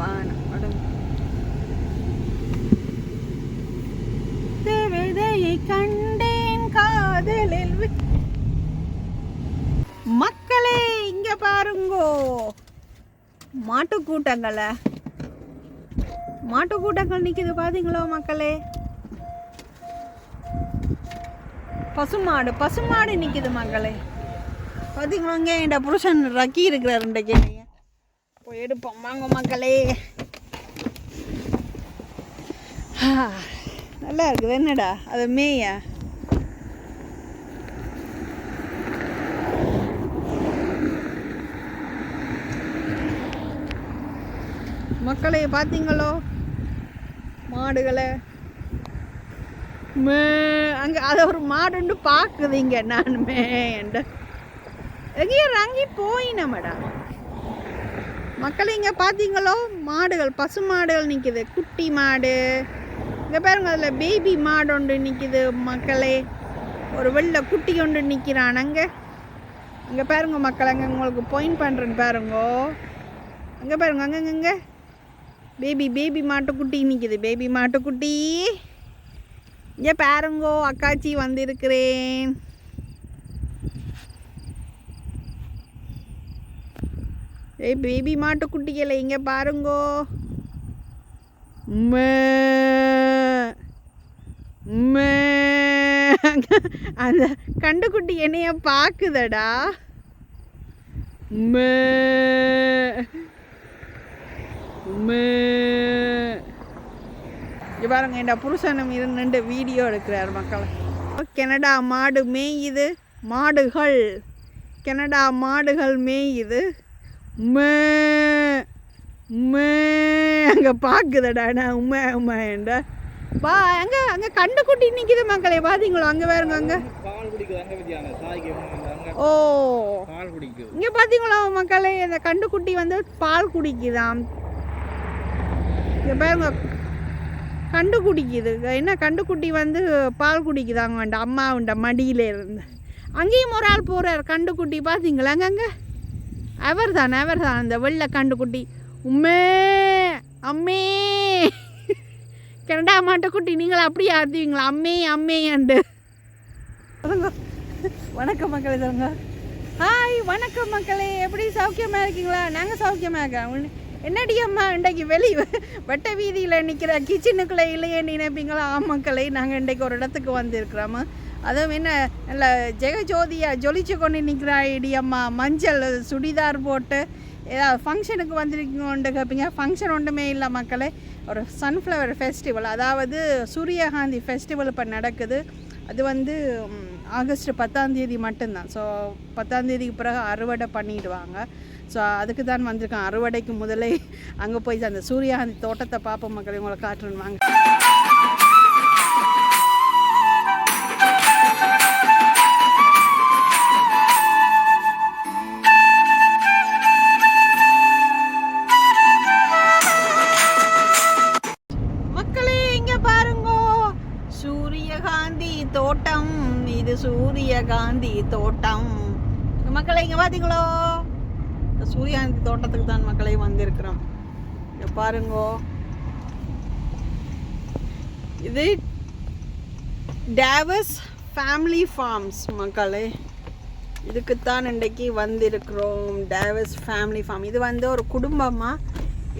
வானம் கண்டேன் காதலில் மக்களே இங்க பாருங்கோ. மாட்டு கூட்டங்களை மாட்டு கூட்டங்கள் நிக்குது பாத்தீங்களோ மக்களே? பசுமாடு பசுமாடு நிக்குது மக்களே. பாத்தீங்களா இங்க என் புருஷன் ரக்கி இருக்கிறார் இன்றைக்கு. போய் எடுப்போம் வாங்க மக்களே. நல்லா இருக்குது. என்னடா? அது மேயா? மக்களை பார்த்தீங்களோ மாடுகளை. மே அங்கே அதை ஒரு மாடுன்னு பார்க்குதுங்க நான் மேண்ட எங்கேயோ ரங்கி போயினமடா. மக்கள் இங்கே பார்த்தீங்களோ மாடுகள் பசு மாடுகள் நிற்கிது குட்டி மாடு. இங்கே பாருங்க அதில் பேபி மாடு ஒன்று நிற்கிது மக்களே. ஒரு வெள்ளை குட்டி ஒன்று நிற்கிறான் அங்கே. இங்கே பாருங்க மக்கள் அங்கே உங்களுக்கு பாயிண்ட் பண்ணுறேன்னு பாருங்கோ. அங்கே பாருங்க அங்கங்கங்க பேபி பேபி மாட்டுக்குட்டி நிற்கிது பேபி மாட்டுக்குட்டி இங்கே பாருங்கோ அக்காச்சி வந்திருக்கிறேன். ஏய் பேபி மாட்டுக்குட்டிகளை இங்கே பாருங்கோ மே. மே. அந்த கண்டுக்குட்டி என்னைய பார்க்குதடா மே. மே. இங்க பாருங்க என் புருஷனும் இருந்து வீடியோ எடுக்கிறார் மக்கள் கனடா மாடு மேயுது மாடுகள் கனடா மாடுகள் மேயுது மே மே அங்கே பார்க்குதடா நான் உண்மை உண்மைன்ற பா அங்கே அங்கே கண்டுக்குட்டி நிற்கிது மக்களே பார்த்தீங்களோ அங்கே பாருங்க அங்கே. அங்க அங்க ஓ. இங்கே பார்த்தீங்களா மக்களே இந்த கண்டுக்குட்டி வந்து பால் குடிக்குதாம். இங்கே பாருங்க கண்டு குடிக்குது. என்ன கண்டுக்குட்டி வந்து பால் குடிக்குதாங்க வேண்ட அம்மாவுண்ட மடியில இருந்து அங்கேயும் ஒரு ஆள் போகிறார் கண்டுக்குட்டி பார்த்தீங்களா அங்கங்க அவர் தான் அவர் தான் அந்த வெள்ளை கண்டுக்குட்டி உம்மே அம்மே. கனடா மாட்டுக்குட்டி நீங்கள் அப்படியே ஆடுவீங்களா அம்மே அம்மே வணக்கம் மக்களே சொல்லுங்க. ஹாய் வணக்கம் மக்களே. எப்படி சௌக்கியமாக இருக்கீங்களா? நாங்கள் சௌக்கியமாக இருக்கோம். என்னடி அம்மா இன்றைக்கு வெளி வட்ட வீதியில் நிற்கிற கிச்சனுக்குள்ளே இல்லையே நினைப்பீங்களா? ஆமாக்களே நாங்கள் இன்றைக்கு ஒரு இடத்துக்கு வந்திருக்கிறோம். அதுவும் என்ன இல்லை ஜெகஜோதியாக ஜொலிச்சு கொண்டு நிற்கிறா அம்மா மஞ்சள் சுடிதார் போட்டு ஏதாவது ஃபங்க்ஷனுக்கு வந்திருக்கீங்கன்னு கேட்பீங்க ஃபங்க்ஷன் ஒன்றுமே இல்லை மக்களே. ஒரு சன்ஃப்ளவர் ஃபெஸ்டிவல் அதாவது சூரியகாந்தி ஃபெஸ்டிவல் இப்போ நடக்குது. அது வந்து ஆகஸ்ட் பத்தாம் தேதி மட்டும்தான். ஸோ பத்தாம் தேதிக்கு பிறகு அறுவடை பண்ணிடுவாங்க. ஸோ அதுக்கு தான் வந்திருக்கேன் அறுவடைக்கு முதலே அங்கே போய் அந்த சூரியகாந்தி தோட்டத்தை பார்ப்போம் மக்களே. உங்களை காட்டுன்னு வாங்க. சூரியகாந்தி தோட்டம் இது சூரியகாந்தி தோட்டம். மக்களே இங்க பாத்தீங்களோ? இந்த சூரியகாந்தி தோட்டத்துக்கு தான் மக்களே வந்திருக்கிறோம். இங்க பாருங்கோ. இது டேவஸ் ஃபேமிலி ஃபார்ம்ஸ் மக்களே. இதுக்குத்தான் இன்றைக்கு வந்திருக்கிறோம். டேவஸ் ஃபேமிலி ஃபார்ம் இது வந்து ஒரு குடும்பமாக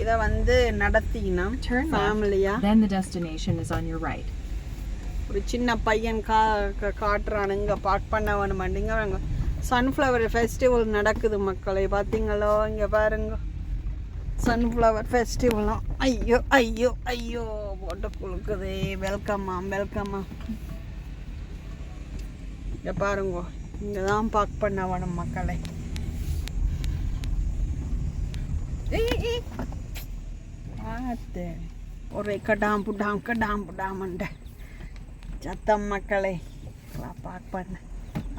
இதை வந்து நடத்தினோம். ஃபேமிலியாக Then the destination is on your right. ஒரு சின்ன பையன் கா காட்டுறானுங்க பார்க் பண்ண வேணுமாண்டிங்க சன்ஃப்ளவர் ஃபெஸ்டிவல் நடக்குது மக்களை பார்த்தீங்களோ இங்கே பாருங்க. சன்ஃப்ளவர் ஃபெஸ்டிவல்லாம் ஐயோ ஐயோ ஐயோ போட்டு குலுக்குதே. வெல்கம்மா வெல்கம்மா இங்கே பாருங்க இங்கே தான் பார்க் பண்ண வேணும் மக்களை. ஏய், பார்த்து ஒரே கடாம் புடாம் கடாம் புடாமண்ட சத்தம் மக்களே வா பார்க் பண்ண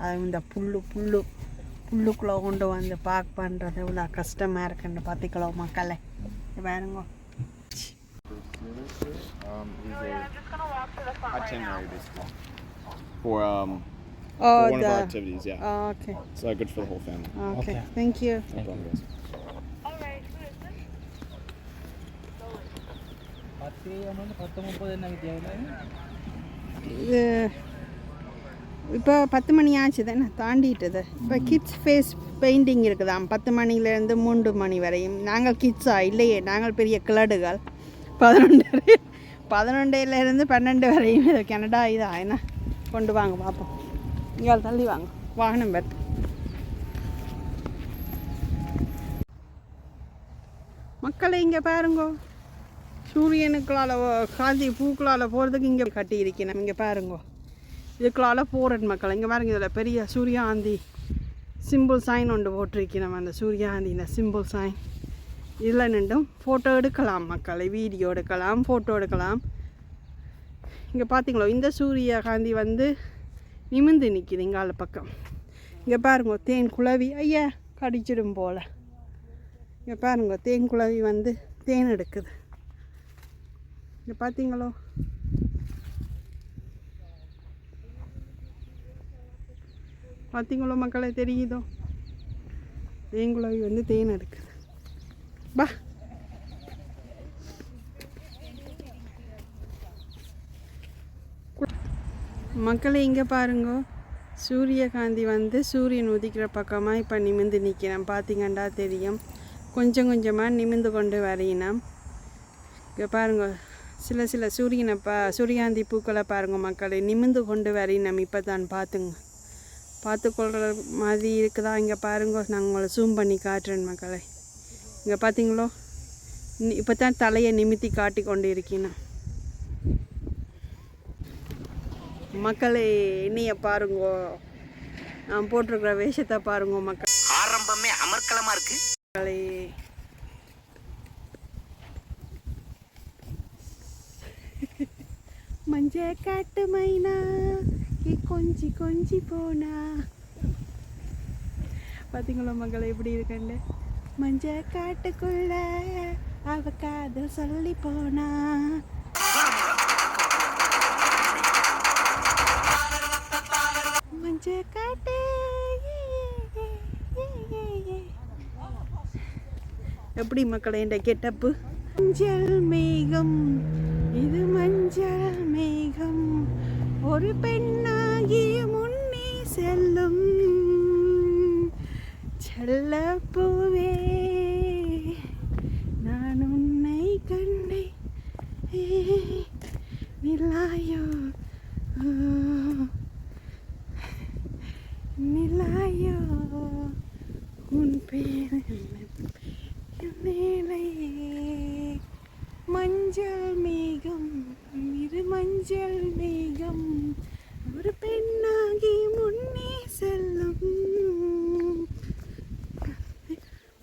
அது இந்த புல்லு புல்லு புல்லுக்குள்ளே கொண்டு வந்து பார்க் பண்ணுறது இவ்வளோ கஷ்டமாக இருக்குன்னு பார்த்துக்கலோ மக்களே இங்க பாருங்க Um, these are itinerary basically for um oh for one of our activities. Yeah, okay so uh, good for the whole family. Okay thank you No problem, guys. தேயம் வந்து பத்து முப்பது என்ன வித்தியாசம் இது இப்போ பத்து மணி ஆச்சு தானே தாண்டிட்டுது. இப்போ கிட்ஸ் ஃபேஸ் பெயிண்டிங் இருக்குதாம். பத்து மணிலேருந்து மூன்று மணி வரையும். நாங்கள் கிட்ஸா இல்லையே. நாங்கள் பெரிய கிளடுகள். பதினொன்று பதினொன்றுலேருந்து பன்னெண்டு வரையும் இது கனடா இதா? என்ன? கொண்டு வாங்க பார்ப்போம் இங்கே தள்ளி வாங்க. வாகனம் வருது மக்களை இங்கே பாருங்கோ. சூரியனுக்களால் காந்தி பூக்களால் போகிறதுக்கு இங்கே கட்டி இருக்கணும் இங்கே பாருங்கோ. இதுக்களால் போகிறன் மக்கள். இங்கே பாருங்க இதில் பெரிய சூரியகாந்தி சிம்பிள் சைன் ஒன்று போட்டிருக்கணும் அந்த சூரியகாந்தியில் சிம்பிள் சைன் இதில் நின்றும் ஃபோட்டோ எடுக்கலாம் மக்களை. வீடியோ எடுக்கலாம் ஃபோட்டோ எடுக்கலாம். இங்கே பார்த்தீங்களோ இந்த சூரியகாந்தி வந்து நிமிந்து நிற்கிது இங்கால பக்கம். இங்கே பாருங்க தேன் குழவி. ஐயா கடிச்சிடும் போல். இங்கே பாருங்க தேன் குழவி வந்து தேன் எடுக்குது. இங்கே பார்த்தீங்களோ பார்த்தீங்களோ மக்களே தெரியுதோ? தேன் வந்து தேன் எடுக்குது பா மக்களை இங்கே பாருங்க. சூரியகாந்தி வந்து சூரியன் உதிக்கிற பக்கமாக இப்போ நிமிந்து நிற்கிறேன் பார்த்தீங்கண்டா தெரியும். கொஞ்சம் கொஞ்சமாக நிமிந்து கொண்டு வரையினோம் இங்கே பாருங்கள் சில சில சூரியனை பா சூரியகாந்தி பூக்களை பாருங்க மக்களே. நிமிந்து கொண்டு வரையினோம் இப்போ தான் பார்த்துங்க. பார்த்துக்கொள்கிற மாதிரி இருக்குதா? இங்கே பாருங்க நான் உங்களை ஜூம் பண்ணி காட்டுறேன் மக்களே. இங்கே பார்த்தீங்களோ இப்போ தான் தலையை நிமித்தி காட்டி கொண்டு இருக்கேன் மக்களே என்னைய பாருங்கோ. நான் போட்டிருக்கிற வேஷத்தை பாருங்க மக்கள். ஆரம்பமே அமர்க்கலமா இருக்கு. மக்களே மஞ்ச காட்டு மைனா ஏ கொஞ்சி கொஞ்சி போனா. பார்த்தீங்களா மகளை எப்படி இருக்கண்டு மஞ்ச காட்டுக்குள்ள அவ காதல் சொல்லி போனா மஞ்ச காட்டு எப்படி மக்களே இந்த கெட்டப்பு? மஞ்சள் மேகம் ஒரு பெண்ணாகி முன்னே செல்லும் செல்ல பூவே நான் உன்னை கண்டே நிலாயோ ஓ, நிலாயோ உன் பேர் மேலே மஞ்சள் மேகம் இது மஞ்சள் மேகம் ஒரு பெண்ணாகி முன்னே செல்லும்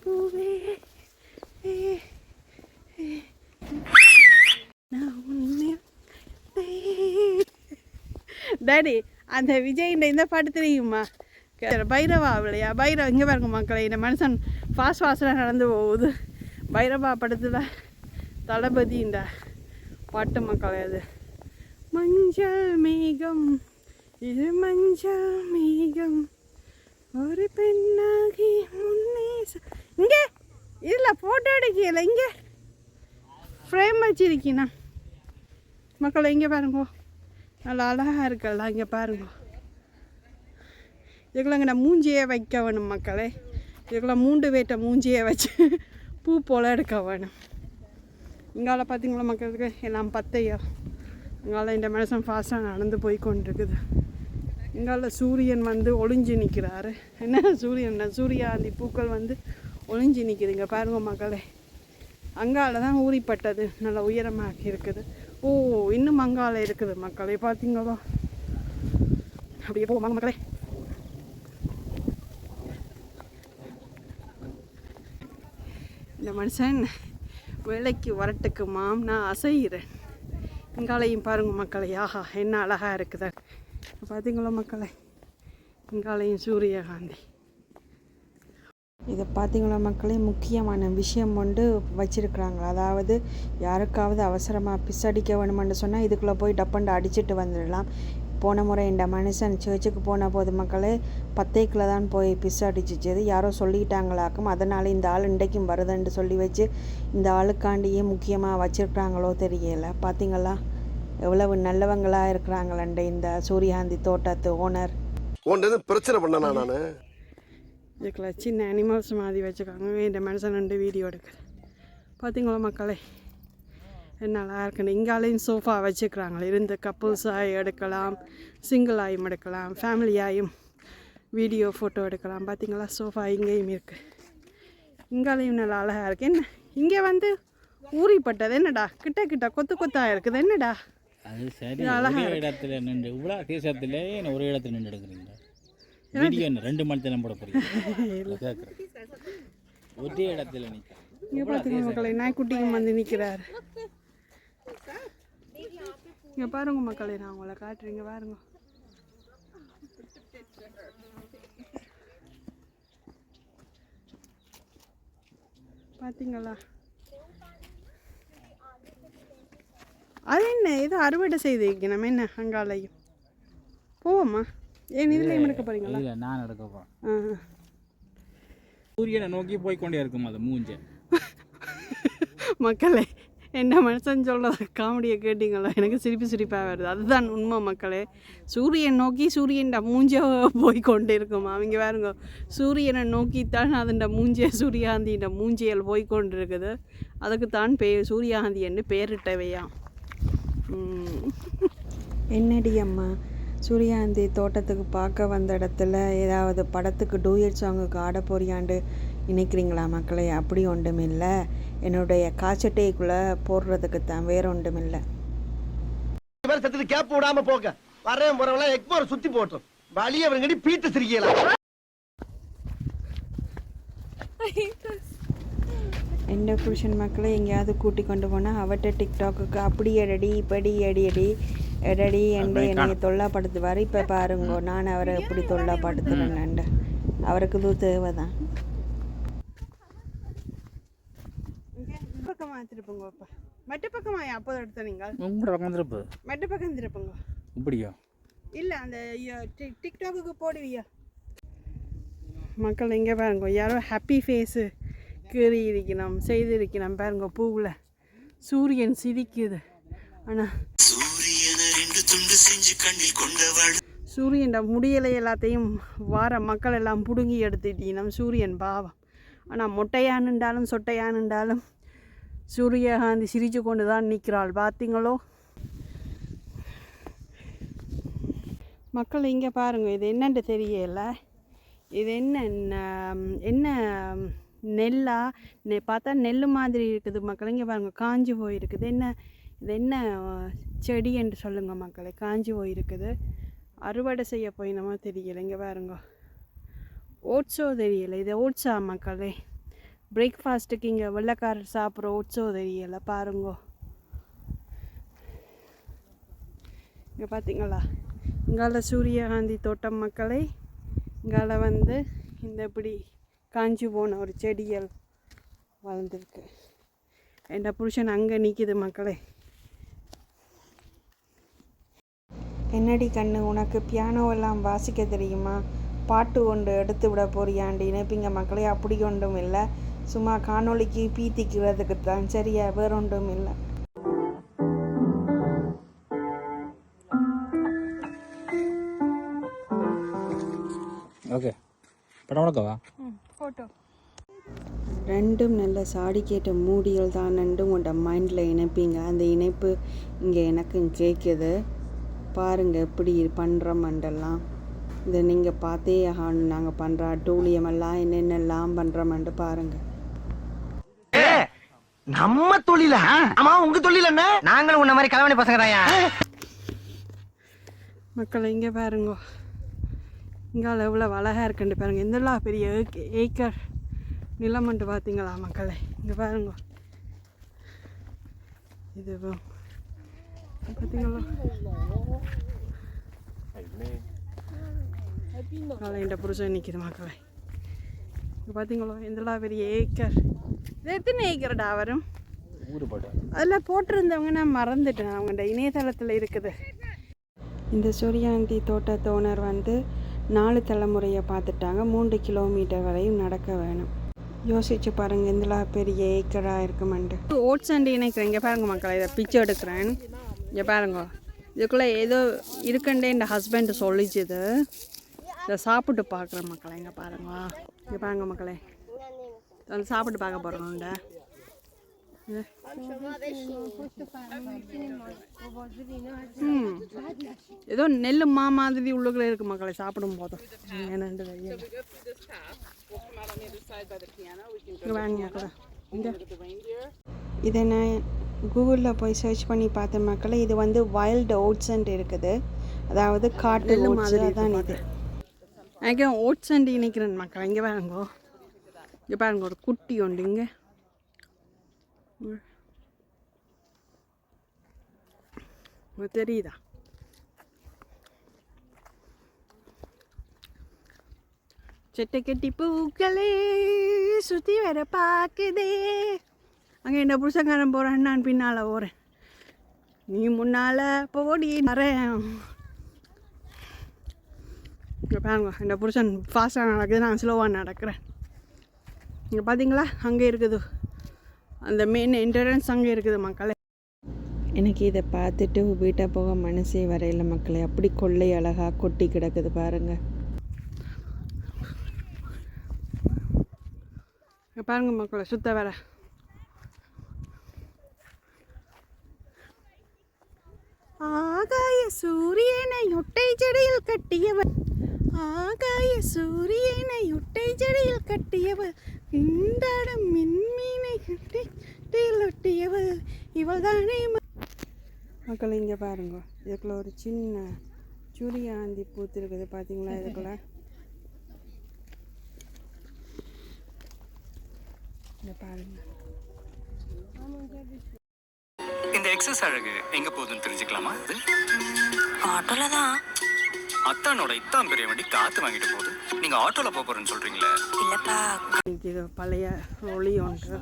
பூவே ஏ, ஏ, நான் உன்னை டேடி அந்த விஜய் இந்த பாட்டு தெரியுமா? பைரவா இல்லையா பைரவா இங்கே பாருங்க மக்களை இந்த மனுஷன் ஃபாஸ்ட் ஃபாஸ்ட்டாக நடந்து போகுது. பைரவா படத்தில் தளபதி பாட்டு மக்களை அது. மஞ்சள் மேகம் இது மஞ்சள் மேகம். ஒரு பெண்ணாகி முன்னே இங்கே! இதில் ஃபோட்டோ எடுக்கல இங்கே. ஃப்ரேம் வச்சிருக்கீண்ணா மக்களை இங்கே பாருங்க. நல்லா அழகாக இருக்கல்ல இங்கே பாருங்க. இதுக்குள்ள நான் மூஞ்சியே வைக்க வேணும் மக்களே. இதுக்குள்ள மூண்டு வேட்ட மூஞ்சியே வச்சு பூ போல் எடுக்க வேணும். இங்கால பார்த்தீங்களா மக்களுக்கு? எல்லாம் பத்தையா. இங்கால இந்த மனுஷன் ஃபாஸ்ட்டாக நடந்து போய் கொண்டிருக்குது. இங்கால சூரியன் வந்து ஒளிஞ்சு நிற்கிறாரு என்ன சூரியன்? சூரியாந்தி பூக்கள் வந்து ஒளிஞ்சு நிற்குதுங்க பாருங்க மக்களே. அங்கால தான் ஊறிப்பட்டது. நல்ல உயரமாக இருக்குது. ஓ இன்னும் மங்கால இருக்குது மக்களே பார்த்தீங்களா அப்படியே போவாங்க மக்களே. இந்த மனுஷன் வேலைக்கு வரட்டுக்குமாம் நான் அசைகிறேன். இங்காலையும் பாருங்க மக்களே ஆஹா என்ன அழகாக இருக்குதா. பார்த்தீங்களா மக்களே? இங்காலையும் சூரியகாந்தி. இதை பார்த்திங்களா மக்களே? முக்கியமான விஷயம் கொண்டு வச்சுருக்குறாங்க. அதாவது யாருக்காவது அவசரமாக பிஸ் அடிக்க வேணுமென்னு சொன்னால் இதுக்குள்ளே போய் டப்பண்டு அடிச்சிட்டு வந்துடலாம். போன முறை இந்த மனுஷன் சர்ச்சுக்கு போன போது மக்களே பத்தேக்கில் தான் போய் பிஸ் அடிச்சிச்சது. யாரோ சொல்லிட்டாங்களாக்கும் அதனால் இந்த ஆள் இன்றைக்கும் வருதுன்னு சொல்லி வச்சு இந்த ஆளுக்காண்டியே முக்கியமாக வச்சுருக்குறாங்களோ தெரியல. பார்த்தீங்களா? எவ்வளவு நல்லவங்களாக இருக்கிறாங்களே இந்த சூரியகாந்தி தோட்டத்து ஓனர் பிரச்சனை பண்ணனா நான்? இதுக்குள்ள சின்ன அனிமல்ஸ் மாதிரி வச்சுருக்காங்க இந்த மனுஷன் ரெண்டு வீடியோ எடுக்குது. பார்த்தீங்களா மக்களே? நல்லா இருக்குன்னு. இங்காலையும் சோஃபா வச்சுக்கிறாங்களே. இருந்து கப்புள்ஸாக எடுக்கலாம் சிங்கிள் ஆயும் எடுக்கலாம் ஃபேமிலியாயும் வீடியோ ஃபோட்டோ எடுக்கலாம். பார்த்தீங்களா சோஃபா இங்கேயும் இருக்குது இங்காலையும் நல்லா அழகாக இருக்குது என்ன? இங்கே வந்து ஊறிப்பட்டது என்னடா? கிட்ட கிட்ட கொத்து கொத்தா இருக்குது. என்னடா? அது சரி. இது அழகா ஒரே இடத்துல நின்று இவ்வளோ தேசத்துல ஒரே இடத்துல நின்று எடுக்கிறீங்க? வீடியோ என்ன? ரெண்டு மணி நேரம் போட போறீங்க. ஒரே இடத்துல நிற்க இங்கே பார்த்தீங்க மக்களை நாய்க்குட்டியும் வந்து நிற்கிறாரு இங்கே பாருங்க மக்களே நான் உங்களை காட்டுறீங்க பாருங்க. பார்த்தீங்களா அது என்ன? இது அறுவடை செய்து வைக்கணும்? என்ன? அங்காலையும். போவோம்மா ஏன் இதுலேயும் எடுக்க போறீங்களா? இல்லை நான் எடுக்க போகிறேன் சூரியனை நோக்கி போய் கொண்டே இருக்கும் அது மூஞ்ச. மக்களே என்ன மனுஷன் சொல்கிறத காமெடியை கேட்டிங்களா? எனக்கு சிரிப்பு சிரிப்பாக வருது. அதுதான் உண்மை மக்களே. சூரியன் நோக்கி சூரியன் மூஞ்ச போய் கொண்டு இருக்குமா. அவங்க பாருங்க சூரியனை நோக்கித்தான் அதன் மூஞ்சிய சூரியகாந்தியின் மூஞ்சியல் போய் கொண்டு இருக்குது அதுக்கு தான் பே சூரியகாந்தி என்று பேரிட்டவையாம் என்னடி அம்மா? சூரியகாந்தி தோட்டத்துக்கு பார்க்க வந்த இடத்துல ஏதாவது படத்துக்கு டூயட் சாங்குக்கு ஆட போறியாண்டு நினைக்கிறீங்களா மக்களே? அப்படி ஒன்றும் இல்லை என்னுடைய காச்சட்டைக்குள்ளே போடுறதுக்கு தான் வேற ஒன்றும் இல்லை பேர் சத்துட்டு கேப் விடாம போக வரேன் போறவங்க எக்மோர் சுத்தி போட்டோம் வழிய அவங்கடி பீட்டு சிரிக்கலாம் எந்த புருஷன் மக்களை எங்கேயாவது கூட்டி கொண்டு போனால் அவட்ட டிக்டாக்குக்கு அப்படி எடடி இப்படி எடி எடி எடடி என்று என்னை தொல்லாப்படுத்துவார். இப்போ பாருங்கோ நான் அவரை எப்படி தொல்லாப்படுத்துறேன்னு அவருக்கு இது தேவைதான். பக்கமாக திருப்புங்க அப்போ. மற்ற பக்கமாக அப்போ எடுத்த நீங்கள்? உங்களோட பக்கம் வந்துருப்பு. மற்ற பக்கம் திருப்புங்க இப்படியோ? இல்லை அந்த டிக்டாக்குக்கு போடுவியா மக்கள் எங்கே பாருங்க யாரோ ஹாப்பி ஃபேஸு கீறி இருக்கணும் செய்திருக்கணும் பாருங்க பூவில். சூரியன் சிரிக்குது. ஆனால் சூரியன் முடியலை எல்லாத்தையும் வார மக்கள் எல்லாம் பிடுங்கி எடுத்துட்டீங்கன்னா சூரியன் பாவம். ஆனால் மொட்டையானுண்டாலும் சொட்டையானுண்டாலும் சூரியகாந்தி சிரிச்சு கொண்டு தான் நிற்கிறாள். பார்த்தீங்களோ மக்கள் இங்கே பாருங்கள் இது என்னென்று தெரியல. இது என்ன என்ன நெல்லா? பார்த்தா நெல் மாதிரி இருக்குது மக்கள். இங்கே பாருங்கள் காஞ்சி போயிருக்குது. என்ன இது என்ன செடி என்று சொல்லுங்கள் மக்களே. காஞ்சி போயிருக்குது. அறுவடை செய்ய போயினமா தெரியல. இங்கே பாருங்க. ஓட்ஸோ தெரியல. இது ஓட்ஸா மக்களே? பிரேக்ஃபாஸ்ட்டுக்கு இங்கே வெள்ளைக்காரர் சாப்பிட்ற ஓட்ஸோ தெரியலை. பாருங்கோ. இங்கே பார்த்தீங்களா இங்கால சூரியகாந்தி தோட்டம் மக்களை. இங்கால வந்து இந்த இப்படி காஞ்சி போன ஒரு செடிகள் வளர்ந்துருக்கு. என் புருஷன் அங்கே நிற்கிது மக்களே. என்னடி கண்ணு உனக்கு பியானோவெல்லாம் வாசிக்க தெரியுமா? பாட்டு ஒன்று எடுத்து விட போறியாண்டி. நினைப்பீங்க மக்களே அப்படி ஒன்றும் இல்லை. சும்மா காணொளிக்கு பீத்திக்கிறதுக்கு தான் சரியா வேற ஒன்றும் இல்லை. ஓகே. படம் வணக்கவா ஃபோட்டோ ரெண்டும் நல்ல சாடி கேட்ட மூடிகள் தான். ரெண்டும் உங்களோட மைண்டில் இணைப்பீங்க. அந்த இணைப்பு இங்கே எனக்கும் கேட்குது பாருங்கள் எப்படி பண்ணுறோமண்டெல்லாம் இதை நீங்கள் பார்த்தே ஆகணும். நாங்கள் பண்ணுற அட்டூழியமெல்லாம் என்னென்னலாம் பண்ணுறோமண்டு பாருங்கள் நம்ம தொழிலா? ஆமா உங்க தொழில் என்ன? நாங்களும் உன்ன மாதிரி கலவாணி பசங்க மக்களை இங்கே பாருங்க. இங்கால எவ்வளோ அழகாக இருக்குன்னு பாருங்க. எந்தெல்லாம் பெரிய ஏக்க- ஏக்கர் நிலமண்டு பார்த்தீங்களா மக்களே? இங்கே பாருங்க. இது பார்த்தீங்களா இந்த புருஷன் நிற்கிது மக்களே இங்கே பார்த்தீங்களோ எந்தெல்லாம் பெரிய ஏக்கர். இது எத்தனை ஏக்கர்டா வரும்? அதில் போட்டிருந்தவங்க நான் மறந்துட்டேன். அவங்கள்ட்ட இணையதளத்தில் இருக்குது. இந்த சூரியாந்தி தோட்டத்து ஓனர் வந்து நாலு தலைமுறையை பார்த்துட்டாங்க. மூன்று கிலோமீட்டர் வரையும் நடக்க வேணும். யோசிச்சு பாருங்க இதில் பெரிய ஏக்கராக இருக்குமெண்டு ஓட்ஸ் அண்டி நினைக்கிறேன் இங்கே பாருங்க மக்கள் இதை பிச்சை எடுக்கிறேன். இங்கே பாருங்க. இதுக்குள்ளே ஏதோ இருக்குண்டே இந்த ஹஸ்பண்ட் சொல்லிச்சுது. இதை சாப்பிட்டு பார்க்குற மக்களை இங்கே பாருங்க. இங்கே பாருங்க மக்களே. வந்து சாப்பிட்டு பார்க்க போகிறோம்டா ம். ஏதோ நெல் மா மாதிரி உள்ளுக்குள்ளே இருக்கு மக்களை சாப்பிடும் போதும். என்னண்டு வாங்க மக்களை. இங்க. இதை நான் கூகுளில் போய் சர்ச் பண்ணி பார்த்த மக்களை. இது வந்து வைல்டு ஓட்ஸ்ன்ட்டு இருக்குது. அதாவது காட்டு ஓட்ஸ் தான் இது. எனக்கு ஓட்ஸ் அண்டி நினைக்கிறேன் மக்கள். இங்கே பாருங்கோ. இங்கே பாருங்க ஒரு குட்டி உண்டு இங்கே தெரியுதா? செட்டை கட்டி பூக்களே சுற்றி வர பார்க்குதே அங்கே என்ன புருஷங்காரன் போகிறேன் நான் பின்னால் போகிறேன் நீ முன்னால் போடி வரேன். இங்கே பாருங்க இந்த புருஷன் ஃபாஸ்ட்டாக நடக்குது நான் ஸ்லோவாக நடக்கிறேன். இங்கே பார்த்தீங்களா அங்கே இருக்குது. அந்த மெயின் என்ட்ரன்ஸ் அங்கே இருக்குது மக்களே. எனக்கு இதை பார்த்துட்டு வீட்டை போக மனசே வரையில மக்களே. அப்படி கொள்ளை அழகாக கொட்டி கிடக்குது பாருங்கள் இங்க பாருங்க மக்களே சுத்த வர ஆகாய சூரியனை ஒட்டை செடியில் கட்டியவர். ஆகாய சூரியனை ஒட்டை செடியில் கட்டியவர். இண்டாடும் மின்மீனை கட்டி ஒட்டியவர். இவள் தானே மக்கள் இங்கே பாருங்க. இதுக்குள்ள ஒரு சின்ன சூரியாந்தி பூத்து இருக்குது பார்த்தீங்களா இதுக்குள்ள? பாருங்க. இந்த எக்ஸஸ் அழகு எங்க போகுதுன்னு தெரிஞ்சுக்கலாமா? இது ஆட்டோல தான். அத்தானோட இத்தான் பெரிய வண்டி காத்து வாங்கிட்டு போகுது. நீங்க ஆட்டோல போக போறேன்னு சொல்றீங்களே? இல்லப்பா. இது பழைய ஒளி ஒன்று.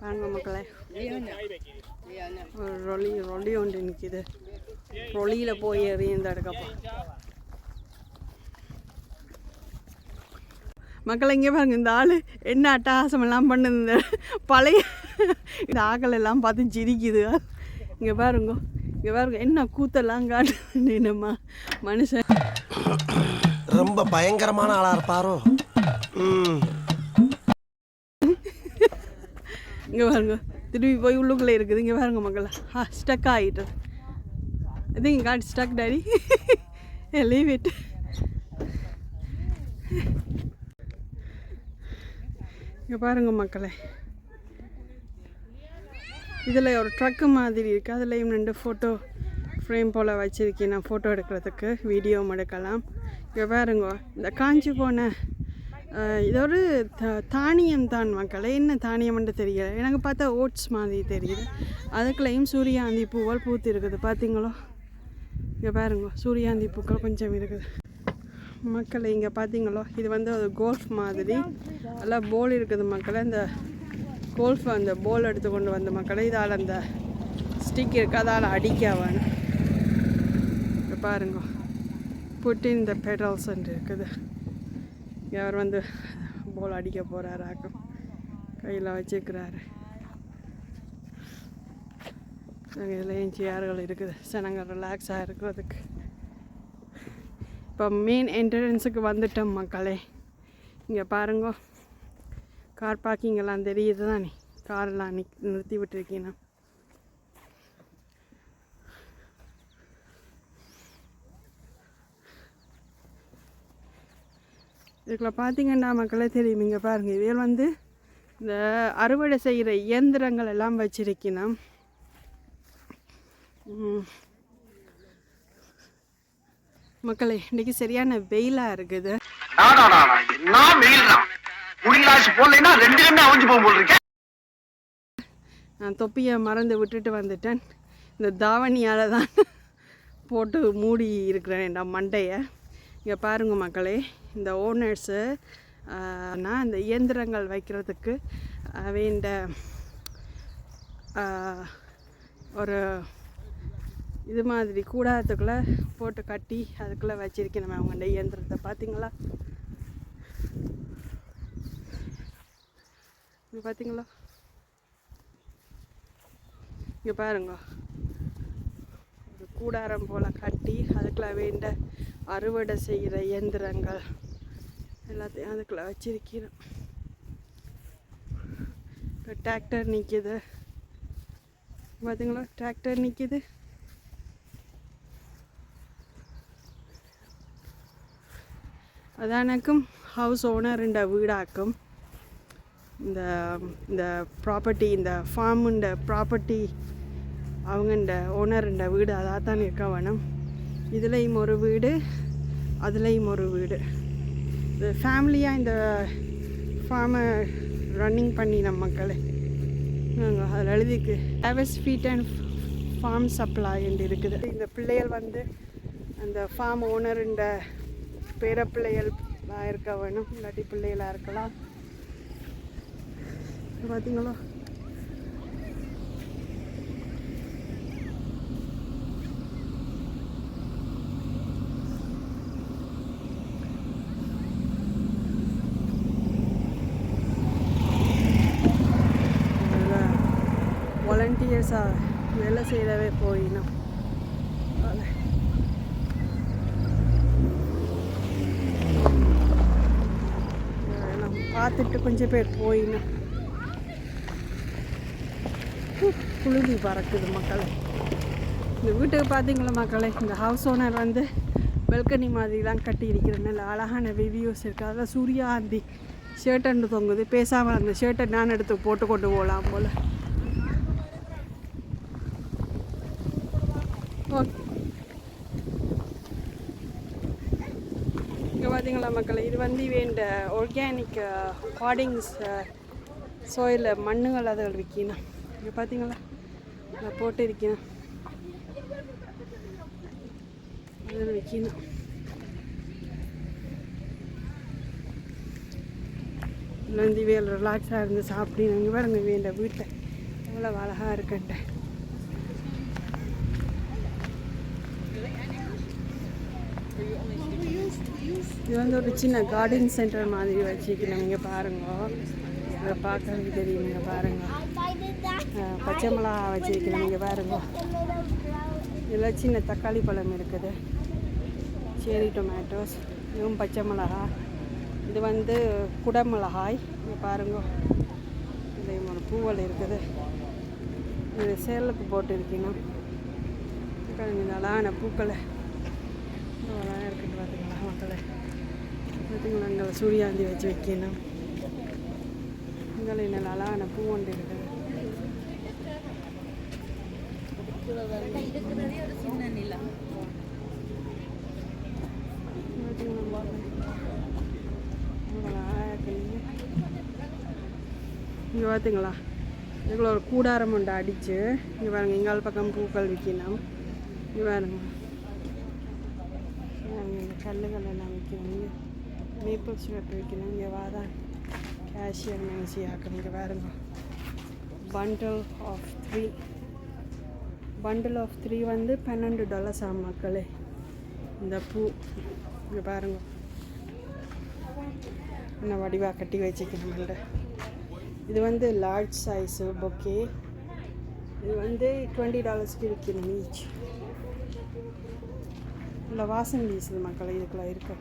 பாருங்க மக்களே. ரொலி ரொலி ஒன்று நிற்கிது ரொலியில் போய் எறிந்த எடுக்கப்பா மக்களை இங்கே பாருங்க இந்த ஆள் என்ன அட்டகாசம் எல்லாம் பண்ணுது இந்த பழைய இந்த ஆக்கள் எல்லாம் பார்த்து சிரிக்குது. இங்கே பாருங்க இங்கே பாருங்க என்ன கூத்தெல்லாம் காட்டு நம்ம மனுஷன். ரொம்ப பயங்கரமான ஆளா இருப்பாரோ? இங்கே பாருங்க திரும்பி போய் உள்ளுக்குள்ளே இருக்குது. இங்கே பாருங்க மக்கள் ஆ I think இது இங்கே stuck, Daddy. yeah, leave it. இங்கே பாருங்க மக்களே. இதில் ஒரு ட்ரக்கு மாதிரி இருக்குது அதுலேயும் ரெண்டு ஃபோட்டோ ஃப்ரேம் போல் வச்சுருக்கேன். நான் ஃபோட்டோ எடுக்கிறதுக்கு வீடியோவும் எடுக்கலாம். இங்கே பாருங்க இந்த காஞ்சி போன இது ஒரு த தானியம் தான் மக்களே. என்ன தானியம்ன்ட்டு தெரியல. எனக்கு பார்த்தா ஓட்ஸ் மாதிரி தெரியுது. அதுக்குள்ளேயும் சூரியாந்தி பூவால் பூத்து இருக்குது பார்த்தீங்களோ இங்கே பாருங்க சூரியாந்தி பூக்கள் கொஞ்சம் இருக்குது. மக்களை இங்கே பார்த்தீங்களோ இது வந்து ஒரு கோல்ஃப் மாதிரி. நல்லா போல் இருக்குது மக்களை இந்த கோல்ஃப் அந்த போல் எடுத்து கொண்டு வந்த மக்களை இதால் அந்த ஸ்டிக் இருக்குது அதால் அடிக்க வேணும் பாருங்க புட்டின் இந்த பெட்ரோல் பெடல்ஸ் இருக்குது. இங்கே அவர் வந்து போல் அடிக்க போகிறாராக்கும் கையில் வச்சுக்கிறாரு. இதுலேயும் சேர்கள் இருக்குது. ஜனங்கள் ரிலாக்ஸாக இருக்கிறதுக்கு. இப்போ மெயின் என்ட்ரன்ஸுக்கு வந்துட்டோம் மக்களே. இங்கே பாருங்க. கார் பார்க்கிங் எல்லாம் தெரியுது தானே? காரெல்லாம் நிக் நிறுத்தி விட்டுருக்கீங்க. இதுக்குள்ள பார்த்தீங்கன்னா மக்களே தெரியும். இங்கே பாருங்கள் இதில் வந்து இந்த அறுவடை செய்கிற இயந்திரங்கள் எல்லாம் வச்சிருக்கணும். மக்களே இன்னைக்கு சரியான இருக்குது. வெயில் இருக்கேன் நான்? தொப்பியை மறந்து விட்டுட்டு வந்துட்டேன். இந்த தாவணியால் தான் போட்டு மூடி இருக்கிறேன் என் மண்டையை. இங்கே பாருங்க மக்களே இந்த ஓனர்ஸு நான் இந்த இயந்திரங்கள் வைக்கிறதுக்கு வேண்ட ஒரு இது மாதிரி கூடாரத்துக்குள்ளே போட்டு கட்டி அதுக்குள்ளே வச்சிருக்கணும் அவங்கள்ட இயந்திரத்தை. பார்த்தீங்களா இது பார்த்தீங்களா இங்கே பாருங்க. ஒரு கூடாரம் போல் கட்டி அதுக்குள்ள வேண்ட அறுவடை செய்கிற இயந்திரங்கள் எல்லாத்தையும் அதுக்குள்ள வச்சுருக்கிறோம். இப்போ டிராக்டர் நிற்கிது பார்த்தீங்களா டிராக்டர் நிற்கிது അതാണക്കും ഹൗസ് ഓണറിൻ്റെ വീടാക്കും இந்த இந்த ப்ராப்பர்ட்டி இந்த ஃபார்முண்ட ப்ராப்பர்ட்டி அவங்கண்ட ஓனருண்ட வீடு அதாக தான் இருக்க வேணும் இதுலேயும் ஒரு வீடு அதுலேயும் ஒரு வீடு இது ஃபேமிலியாக இந்த ஃபார்மை ரன்னிங் பண்ணின மக்களே நாங்கள் அதில் எழுதிக்கு ஹேவஸ் ஃபீட் அண்ட் ஃபார்ம் சப்ளை என்று இருக்குது இந்த பிள்ளைகள் வந்து அந்த ஃபார்ம் ஓனருண்ட பேர பிள்ளைகளாக இருக்க வேணும். இல்லாட்டி பிள்ளைகளாக இருக்கலாம். பார்த்தீங்களா வாலண்டியர்ஸாக வேலை செய்யவே போயினோம் அதான். எல்லாம் பார்த்துட்டு கொஞ்சம் பேர் போயினோம் புழுதி பறக்குது மக்களை. இந்த வீட்டுக்கு பார்த்தீங்களா மக்களே? இந்த ஹவுஸ் ஓனர் வந்து வெல்கனி மாதிரிலாம் கட்டி இருக்கிற நல்ல அழகான வெவியூஸ் இருக்குது அதில் சூர்யாந்தி ஷர்ட் அண்டு தொங்குது. பேசாமல் அந்த ஷர்ட்டை நான் எடுத்து போட்டு கொண்டு போகலாம் போல் ஓகே இங்கே பார்த்தீங்களா மக்களே வேண்ட ஆர்கானிக் பாடிங்ஸ் சோயில் மண்ணுகள் அதில் விற்கணும் இங்கே பார்த்தீங்களா அதை போட்டு இருக்கணும் அதில் விற்கணும் நந்தி வேல் ரிலாக்ஸாக இருந்து சாப்பிடணும் இங்கே பாருங்க வேண்ட வீட்டை எவ்வளோ அழகாக இருக்குன்ட்டு இது வந்து ஒரு சின்ன கார்டன் சென்டர் மாதிரி வச்சுக்கணும் நீங்கள் பாருங்க. இதை பார்க்கறதுக்கு தெரியும் இங்கே பாருங்க. பச்சை மிளகா வச்சுருக்கணும் நீங்கள் பாருங்க. இதில் சின்ன தக்காளி பழம் இருக்குது. சேரி டொமேட்டோஸ் இதுவும் பச்சை மிளகா. இது வந்து குடமிளகாய் இங்கே பாருங்க. இதுலேயும் ஒரு பூவல் இருக்குது. இது சேலுக்கு போட்டு இருக்கணும் பாருங்க அழகான பூக்களை அழகாக இருக்குது பார்த்தீங்களா மக்களை பார்த்தீங்களா அங்கே சூரியாந்தி வச்சு வைக்கணும் இங்கே நல்ல அழகான பூ ஒன்று இருக்குது பார்த்தீங்களா, எவ்வளோ அழகா இருக்குங்க. இங்கே பார்த்தீங்களா இதுக்குள்ள ஒரு கூடாரம் உண்டு அடித்து இங்கே பாருங்கள் எங்கால் பக்கம் பூக்கள் விற்கணும் இங்கே பாருங்க கல்லுகள் எல்லாம் விற்கணும் மேப்பிள் சிரப் வைக்கணும் இங்கே வாதான் கேஷியர் நினச்சி ஆக்கணும் இங்கே பாருங்க bundle of three bundle of three வந்து பன்னெண்டு டாலர்ஸ் ஆகும் மக்களே இந்த பூ இங்கே பாருங்க என்ன வடிவாக கட்டி வச்சுக்கணும் இது வந்து லார்ஜ் சைஸு பொக்கே இது வந்து டுவெண்ட்டி டாலர்ஸ்க்கு விற்கணும் ஈச் இல்லை வாசம் வீசுது மக்கள் இதுக்குள்ள இருக்க.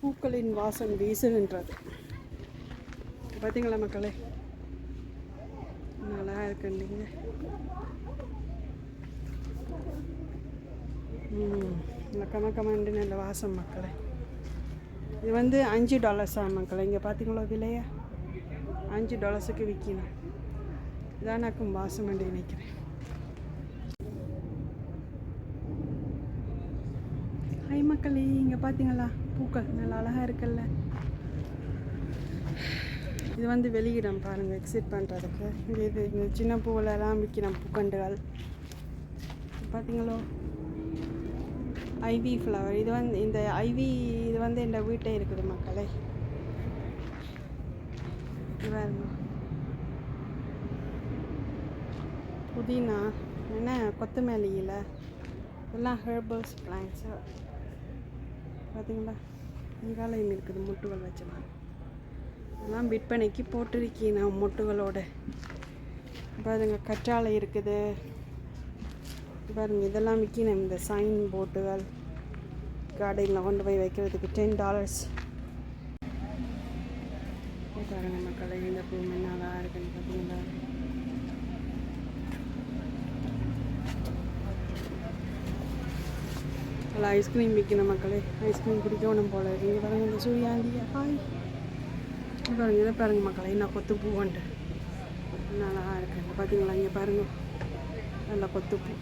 பூக்களின் வாசம் வீசுகின்றது. பார்த்தீங்களா மக்களே? நல்லா இருக்கு இல்லைங்க. நல்ல கம கமண்டு நல்ல வாசம் மக்களே. இது வந்து அஞ்சு டாலர்ஸா மக்களே? இங்கே பார்த்தீங்களா விலையா? அஞ்சு டாலர்ஸுக்கு விற்கணும் இதான் நான் வாசம் வண்டி நினைக்கிறேன். ஹை மக்களே. இங்கே பார்த்தீங்களா பூக்கள். நல்லா அழகாக இருக்குல்ல. இது வந்து வெளியிடம் பாருங்கள் எக்ஸிட் பண்ணுறதுக்கு இது இது இந்த சின்ன பூவிலலாம் விற்கிறோம். பூக்கண்டுகள். பார்த்தீங்களோ ஐவி ஃப்ளவர் இது வந்து இந்த ஐவி இது வந்து என் வீட்டை இருக்குது மக்களே. பாருங்க. புதினா. என்ன? கொத்தமல்லியில். எல்லாம் இதெல்லாம் ஹெர்பல்ஸ் பிளான்ட்ஸு பார்த்தீங்களா அங்காலையும் இருக்குது முட்டுகள் வச்சலாம் இதெல்லாம் விற்பனைக்கு போட்டிருக்கேன் நான் முட்டுகளோட. பாருங்க கற்றாழை இருக்குது. பாருங்க இதெல்லாம் விற்கணும் இந்த சைன் போட்டுகள் கார்டனில் கொண்டு போய் வைக்கிறதுக்கு டென் டாலர்ஸ் பாருங்க மக்களை இந்த பூ நல்லா இருக்குன்னு பார்த்தீங்களா அதில் ஐஸ்கிரீம் விற்கணும் மக்களே. ஐஸ்கிரீம் குடிக்கணும் போல. இங்கே பாருங்க இந்த சூரியாந்தி ஹாய் இங்க பாருங்க இதை பாருங்க மக்களே நான் கொத்து பூ வந்துட்டு நல்லா இருக்கு. இங்க பார்த்தீங்களா இங்கே பாருங்க. நல்ல கொத்து பூ.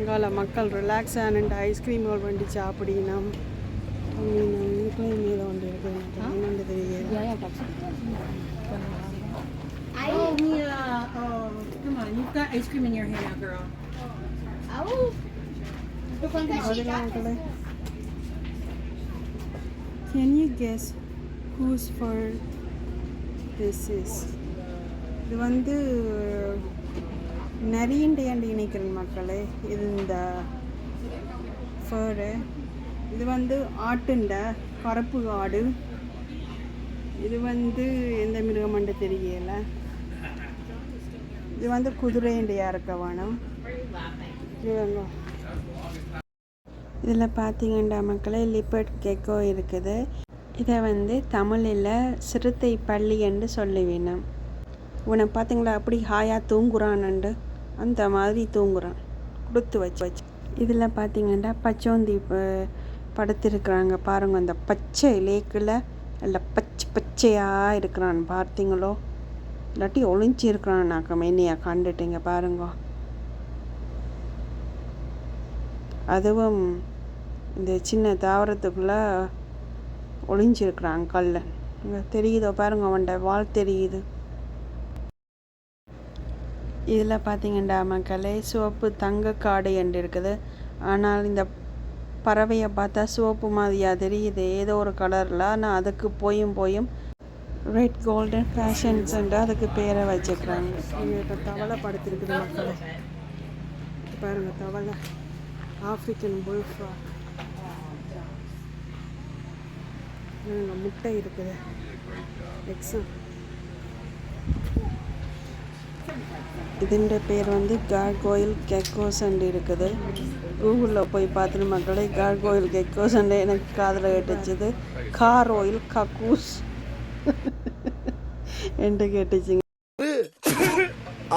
இங்கால மக்கள் ரிலாக்ஸ் ஆனண்ட் ஐஸ்கிரீம்கள் வண்டி சாப்பிடினா இதுக்குள்ளே மேலே ஒன்று இருக்குது. என்னென்னு தெரியல Oh, Mia. Oh, come on. You've got ice cream in your hand now, girl. Can you guess whose guess this is? இது வந்து நரியண்டையாண்டு இணைக்கிற மக்களே? இது இந்த ஃபரு இது வந்து ஆட்டுண்ட? கருப்பு ஆடு. இது வந்து எந்த மிருகமண்டு தெரியல. இது வந்து குதிரைண்டையா இருக்க வேணும்? இதில் பார்த்தீங்கன்னா மக்களே லிப்பர்ட் கெக்கோ இருக்குது. இதை வந்து தமிழில் சிறுத்தை பள்ளி என்று சொல்லி வேணும். உன்னை பார்த்தீங்களா அப்படி ஹாயாக தூங்குறான்ண்டு அந்த மாதிரி தூங்குறான். கொடுத்து வச்சு வச்சு. இதில் பார்த்தீங்கன்னா பச்சோந்தி ப- படுத்திருக்கிறாங்க. பாருங்க அந்த பச்சை லேக்கில் நல்ல பச்சை பச்சையாக இருக்கிறான். பார்த்தீங்களோ? இல்லாட்டி ஒளிஞ்சி இருக்கிறான் நாக்க மென்னியா கண்டுட்டீங்க பாருங்க. அதுவும் இந்த சின்ன தாவரத்துக்குள்ளே ஒளிஞ்சிருக்கிறான் கல்லன் இங்கே தெரியுதோ பாருங்க அவன்ட வால் தெரியுது. இதில் பார்த்தீங்கண்டா மக்களே சிவப்பு தங்க காடு என்று இருக்குது. ஆனால் இந்த பறவையை பார்த்தா சிவப்பு மாதிரியாக தெரியுது ஏதோ ஒரு கலரில். ஆனால் அதுக்கு போயும் போயும் ரெட் கோல்டன் ஃபேஷன்ஸ் அதுக்கு பேரை வச்சுக்கிறாங்க இப்போ தவளை படுத்திருக்குது மக்களை. பாருங்க தவளை. ஆஃப்ரிக்கன் புல்ஃப்ராக் முட்டை இருக்குது. எக்ஸாம் இதன் பேர் வந்து கார்கோயில் கெக்கோஸ் அண்டு இருக்குது. கூகுளில் போய் பார்த்துட்டு மக்களே கார்கோயில் கெக்கோஸ் அண்டு எனக்கு காதில் கேட்டுச்சுது கார் ஓயில் கக்கூஸ். என்று கேட்டுச்சுங்க.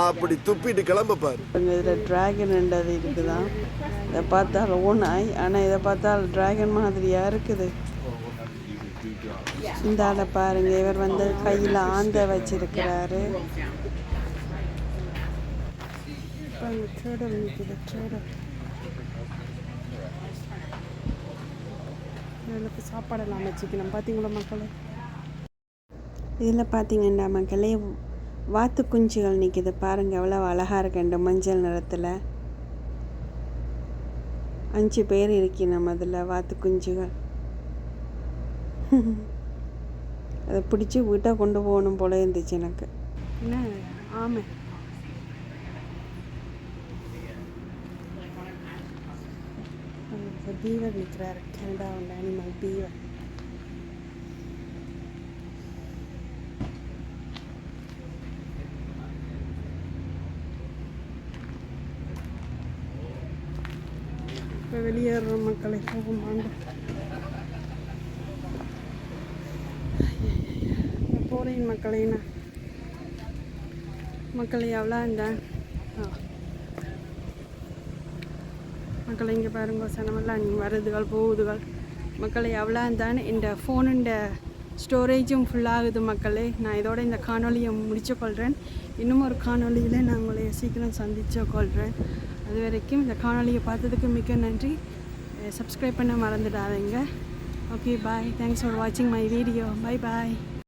அப்படி துப்பிட்டு கிளம்ப பாரு. இதில் டிராகன் என்றது இருக்குதான் இதை பார்த்தால் ஓனாய் ஆனால் இதை பார்த்தால் டிராகன் மாதிரியாக இருக்குது? இந்த ஆளை பாருங்க இவர் வந்து கையில் ஆந்த வச்சிருக்கிறாரு. பாருங்க நிற்குது இவளுக்கு சாப்பாடெல்லாம் வச்சுக்கணும் பார்த்தீங்களா மக்களே? இதில் பார்த்தீங்கன்னா மக்களே வாத்து குஞ்சுகள் நிற்கிது பாருங்கள் எவ்வளோ அழகாக இருக்குண்டு மஞ்சள் நிறத்தில். அஞ்சு பேர் இருக்கி நம்ம அதில் வாத்து குஞ்சுகள் அதை பிடிச்சி வீட்டை கொண்டு போகணும் போல இருந்துச்சு எனக்கு. என்ன? ஆமை. பீவர் நிற்கிறார் கனடா உள்ள அனிமல் பீவர் இப்போ வெளியேற மக்களை போகும் போகிறேன் மக்களை நான் மக்களை எவ்வளோ இருந்தேன் மக்களை இங்கே பாருங்க சனமெல்லாம் வருதுகள் போகுதுகள் மக்களை எவ்வளோ இருந்தான் இந்த ஃபோனுண்ட ஸ்டோரேஜும் ஃபுல்லாகுது மக்களே நான் இதோட இந்த காணொலியை முடிச்சு கொள்கிறேன் இன்னும் ஒரு காணொலியில் நான் உங்களை சீக்கிரம் சந்திச்சு கொள்கிறேன் அது வரைக்கும் இந்த காணொலியை பார்த்ததுக்கு மிக்க நன்றி சப்ஸ்கிரைப் பண்ண மறந்துடாதீங்க. ஓகே பாய் தேங்க்ஸ் ஃபார் வாட்சிங் மை வீடியோ பை பாய்